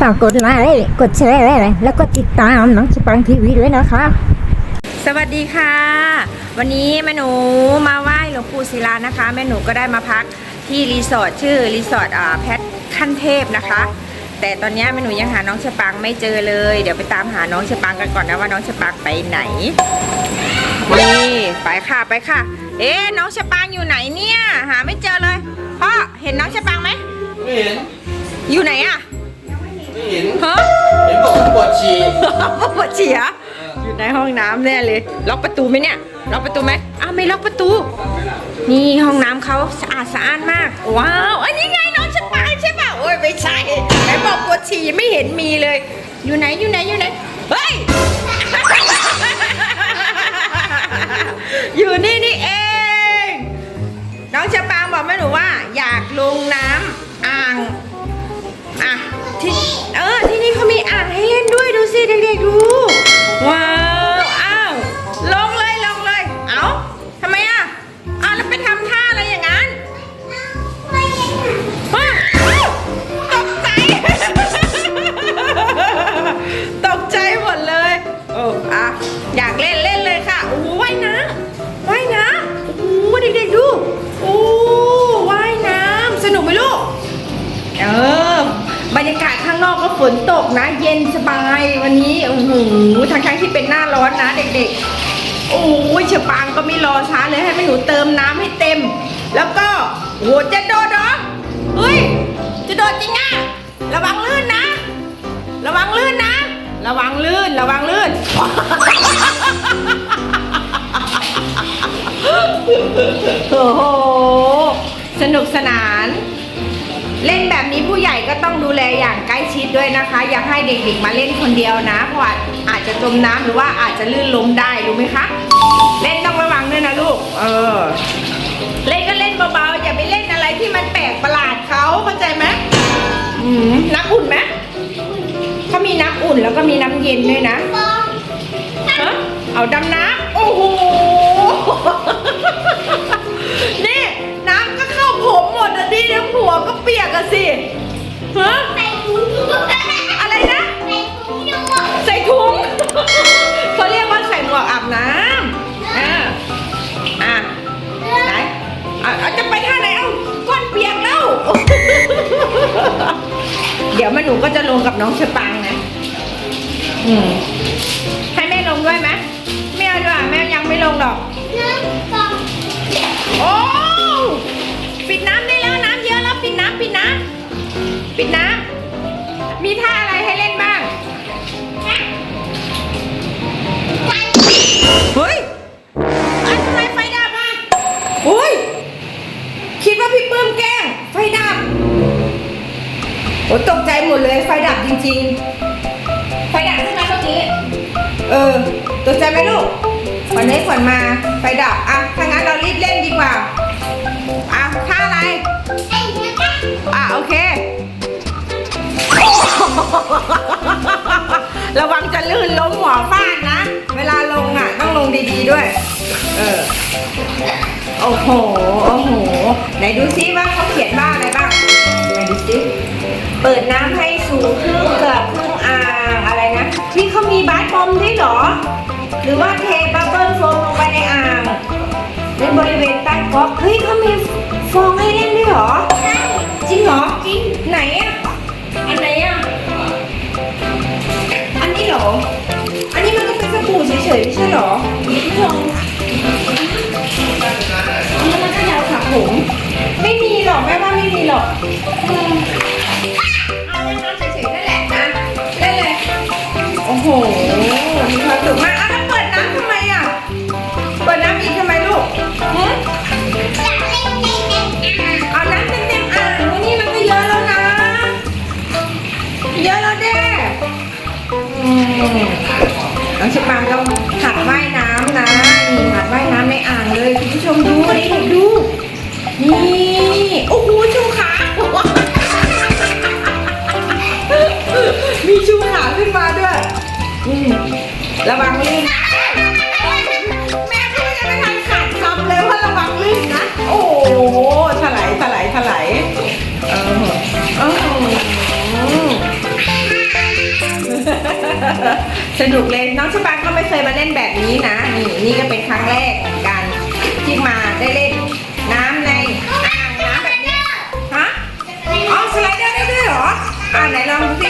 ฝากกดไลค์กดแชร์แล้วก็ติดตามน้องสปังทีวีด้วยนะคะ สวัสดีค่ะ วันนี้แม่หนูมาไหว้หลวงปู่ศิลานะคะ แม่หนูก็ได้มาพักที่รีสอร์ทชื่อรีสอร์ทอ่าแพทขั้นเทพนะคะ แต่ตอนนี้แม่หนูยังหาน้องชะปังไม่เจอเลย เดี๋ยวไปตามหาน้องชะปังกันก่อนนะว่าน้องชะปังไปไหนนี่ไปค่ะไปค่ะ เอ๊ะน้องชะปังอยู่ไหนเนี่ย หาไม่เจอเลยพ่อเห็นน้องชะปังไหมไม่เห็นอยู่ไหนอะ ปวดฉี่ปวดฉี่เหรออยู่ในห้องน้ำแน่เลย ล็อกประตูไหมเนี่ย ล็อกประตูไหมอ้าวไม่ล็อกประตู นี่ห้องน้ำเขาสะอาดสะอ้านมาก ว้าวอันนี้ไงน้องชะปางใช่ป่ะโอ้ยไม่ใช่ไหนบอกปวดฉี่ไม่เห็นมีเลย อยู่ไหนอยู่ไหนอยู่ไหน เฮ้ย อยู่นี่นี่เอง ฝนตกนะ เย็นสบายวันนี้โอ้โหทั้งทั้งๆที่เป็นหน้าร้อนนะเด็กๆ โอ้ยเชอปางก็ไม่รอช้าเลยให้แม่หนูเติมน้ำให้เต็ม แล้วก็โหจะโดดเหรอเฮ้ยจะโดดจริงอะระวังลื่นนะ ระวังลื่นนะ ระวังลื่นระวังลื่นโอ้โหสนุกสนาน ผู้ใหญ่ก็ต้องดูแลอย่างใกล้ชิดด้วยนะคะ อย่าให้เด็กๆมาเล่นคนเดียวนะเพราะว่าอาจจะจมน้ำหรือว่าอาจจะลื่นล้มได้รู้ไหมคะเล่นต้องระวังด้วยนะลูก เออ เล่นก็เล่นเบาๆอย่าไปเล่นอะไรที่มันแปลกประหลาดเขาเข้าใจไหมอืมน้ำอุ่นไหมเขามีน้ำอุ่นแล้วก็มีน้ำเย็นด้วยนะฮะเอาดำน้ำโอ้โห นูก็จะลงกับน้องชะปังนะอืมให้แม่ลงด้วยไหมไม่เอาด้วยแม่ยังไม่ลงหรอก โอ้ปิดน้ำได้แล้วน้ำเยอะแล้วปิดน้ำปิดน้ำปิดน้ำมีท่าอะไรให้เล่นบ้างเฮ้ยอันทำไมไฟดับอะอุ้ยคิดว่าพี่ปื้มแกล้งไฟดับโอ้ตกใจ หมดเลย ไฟดับจริง ๆ ไฟดับใช่ไหมเมื่อกี้ เออตกใจไหมลูกขวัญให้ขวัญมา ไฟดับ อะ ถ้างั้นเรารีบเล่นดีกว่า อะท่าอะไร อะ โอเค ระวังจะลื่นล้มหัวฟาดนะ เวลาลงอะ ต้องลงดีๆด้วย เออ โอ้โห โอ้โห ไหนดูซิว่าเขาเขียนว่าอะไรบ้างไหนดูซิ เปิดน้ำให้สูงครึ่งเกือบครึ่งอ่างอะไรนะพี่เขามีบาสบอมด้วยเหรอ หรือว่าเทบับเบิ้ลโฟมลงไปในอ่างในบริเวณใต้ก๊อกเฮ้ยเขามีฟองให้เล่นด้วยเหรอจริงเหรอจริงไหนอะอันไหนอะอันนี้เหรอ อันนี้มันก็เป็นสบู่เฉยๆไม่ใช่เหรอคุณผู้ชมอันนี้มันก็ยาวขับผม ไม่มีหรอกแม่ว่าไม่มีหรอกอืมเอาเล่นน้ำเฉยๆนั่นแหละนะเล่นเลยโอ้โหมีความสุขมากอะแล้วเปิดน้ำทำไมอะเปิดน้ำอีกทำไมลูกหึเอาน้ำเต็มๆอ่างวันนี้มันก็เยอะแล้วนะ เยอะแล้วเด้อืมน้องชิปังต้อง ระวังลื่นนะแม่พูดยังไม่ทันขาดคำเลยว่าระวังลื่นนะ โอ้โหถลายถลายถลายเออเออสนุกเลยน้องชะปังก็ไม่เคยมาเล่นแบบนี้นะ นี่นี่ก็เป็นครั้งแรกเหมือนกันที่มาได้เล่นน้ำในอ่างน้ำแบบนี้ฮะอ๋อสไลเดอร์ได้ด้วยเหรออ่าไหนลองดูสิ